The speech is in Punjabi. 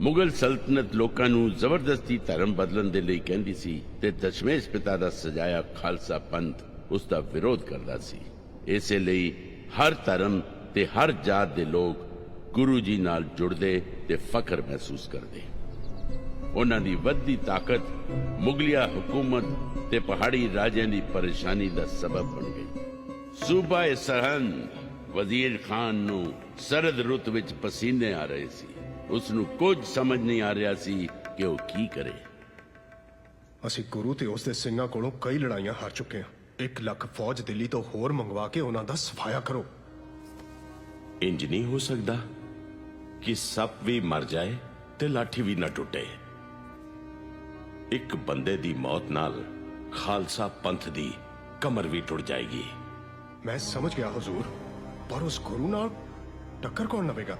ਮੁਗਲ ਸਲਤਨਤ ਲੋਕਾਂ ਨੂੰ ਜ਼ਬਰਦਸਤੀ ਧਰਮ ਬਦਲਣ ਦੇ ਲਈ ਕਹਿੰਦੀ ਸੀ ਤੇ ਦਸ਼ਮੇਸ਼ ਪਿਤਾ ਦਾ ਸਜਾਇਆ ਖਾਲਸਾ ਪੰਥ ਉਸ ਦਾ ਵਿਰੋਧ ਕਰਦਾ ਸੀ। ਇਸੇ ਲਈ ਹਰ ਧਰਮ ਤੇ ਹਰ ਜਾਤ ਦੇ ਲੋਕ ਗੁਰੂ ਜੀ ਨਾਲ ਜੁੜਦੇ ਤੇ ਫਖਰ ਮਹਿਸੂਸ ਕਰਦੇ। ਉਹਨਾਂ ਦੀ ਵੱਧਦੀ ਤਾਕਤ, ਮੁਗਲਿਆ ਹਕੂਮਤ ਤੇ ਪਹਾੜੀ ਰਾਜਿਆਂ ਦੀ ਪਰੇਸ਼ਾਨੀ ਦਾ ਸਬਬ ਬਣ ਗਈ। ਸੂਬਾ ਸਰਹੰਦ ਵਜ਼ੀਰ ਖਾਨ ਨੂੰ ਸਰਦ ਰੁੱਤ ਵਿੱਚ ਪਸੀਨੇ ਆ ਰਹੇ ਸੀ। ਉਸ ਨੂੰ ਕੁਝ ਸਮਝ ਨਹੀਂ ਆ ਰਿਹਾ ਸੀ ਕਿ ਉਹ ਕੀ ਕਰੇ। ਅਸੀਂ ਗੁਰੂ ਤੇ ਉਸ ਦੇ ਸਿੰਘਾਂ ਕੋਲੋਂ ਕਈ ਲੜਾਈਆਂ ਹਾਰ ਚੁੱਕੇ ਹਾਂ। 1 ਲੱਖ ਫੌਜ ਦਿੱਲੀ ਤੋਂ ਹੋਰ ਮੰਗਵਾ ਕੇ ਉਹਨਾਂ ਦਾ ਸਫਾਇਆ ਕਰੋ। ਇੰਜ ਨਹੀਂ ਹੋ ਸਕਦਾ ਕਿ ਸੱਪ ਵੀ ਮਰ ਜਾਏ ਤੇ ਲਾਠੀ ਵੀ ਨਾ ਟੁੱਟੇ। ਇੱਕ ਬੰਦੇ ਦੀ ਮੌਤ ਨਾਲ ਖਾਲਸਾ ਪੰਥ ਦੀ ਕਮਰ ਵੀ ਟੁੱਟ ਜਾਏਗੀ। ਮੈਂ ਸਮਝ ਗਿਆ ਹਜ਼ੂਰ ਪਰ ਉਸ ਗੁਰੂ ਨਾਲ ਟੱਕਰ ਕੌਣ ਲਵੇਗਾ?